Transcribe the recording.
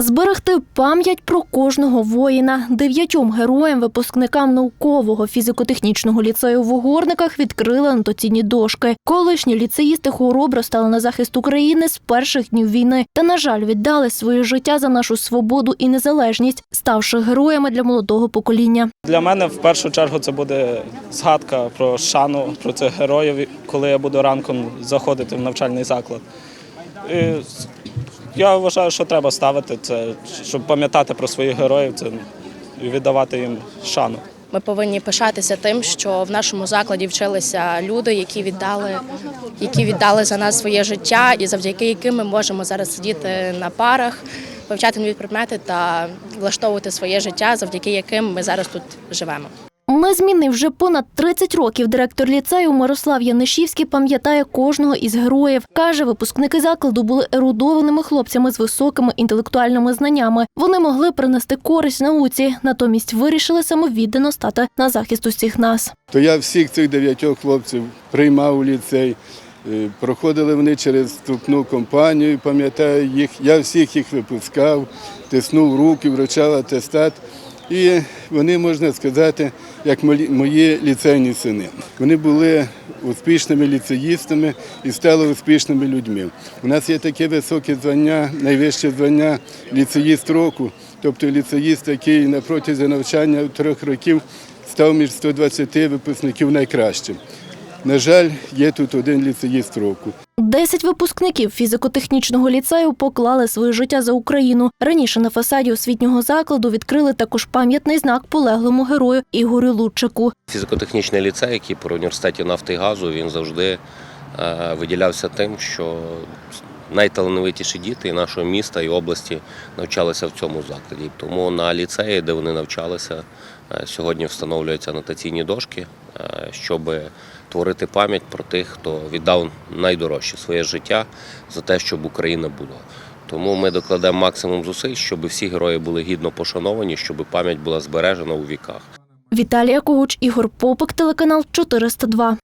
Зберегти пам'ять про кожного воїна. Дев'ятьом героям, випускникам наукового фізико-технічного ліцею в Угорниках відкрили анотаційні дошки. Колишні ліцеїсти хоробро стали на захист України з перших днів війни та, на жаль, віддали своє життя за нашу свободу і незалежність, ставши героями для молодого покоління. Для мене в першу чергу це буде згадка про шану, про цих героїв, коли я буду ранком заходити в навчальний заклад. Я вважаю, що треба ставити це, щоб пам'ятати про своїх героїв це, і віддавати їм шану. Ми повинні пишатися тим, що в нашому закладі вчилися люди, які віддали, які віддали за нас своє життя, і завдяки яким ми можемо зараз сидіти на парах, вивчати нові предмети та влаштовувати своє життя, завдяки яким ми зараз тут живемо. Не змінив вже понад 30 років. Директор ліцею Мирослав Янишівський пам'ятає кожного із героїв. Каже, випускники закладу були ерудованими хлопцями з високими інтелектуальними знаннями. Вони могли принести користь науці, натомість вирішили самовіддано стати на захист усіх нас. То я всіх цих дев'ятьох хлопців приймав у ліцей. Е, Проходили вони через вступну кампанію, пам'ятаю їх. Я всіх їх випускав, тиснув руки, вручав атестат. І вони, можна сказати, як мої ліцейні сини. Вони були успішними ліцеїстами і стали успішними людьми. У нас є таке високе звання, найвище звання ліцеїст року, тобто ліцеїст, який на протязі навчання трьох років став між 120 випускників найкращим. На жаль, є тут один ліцеїст року. Десять випускників фізико-технічного ліцею поклали своє життя за Україну. Раніше на фасаді освітнього закладу відкрили також пам'ятний знак полеглому герою Ігорю Лучику. Фізико-технічний ліцей, який при університеті нафти і газу, він завжди е, виділявся тим, що найталановитіші діти нашого міста і області навчалися в цьому закладі. Тому на ліцеї, де вони навчалися, е, сьогодні встановлюються анотаційні дошки, е, щоб творити пам'ять про тих, хто віддав найдорожче своє життя за те, щоб Україна була. Тому ми докладемо максимум зусиль, щоб всі герої були гідно пошановані, щоб пам'ять була збережена у віках. Віталія Когуч, Ігор Попик, телеканал 402.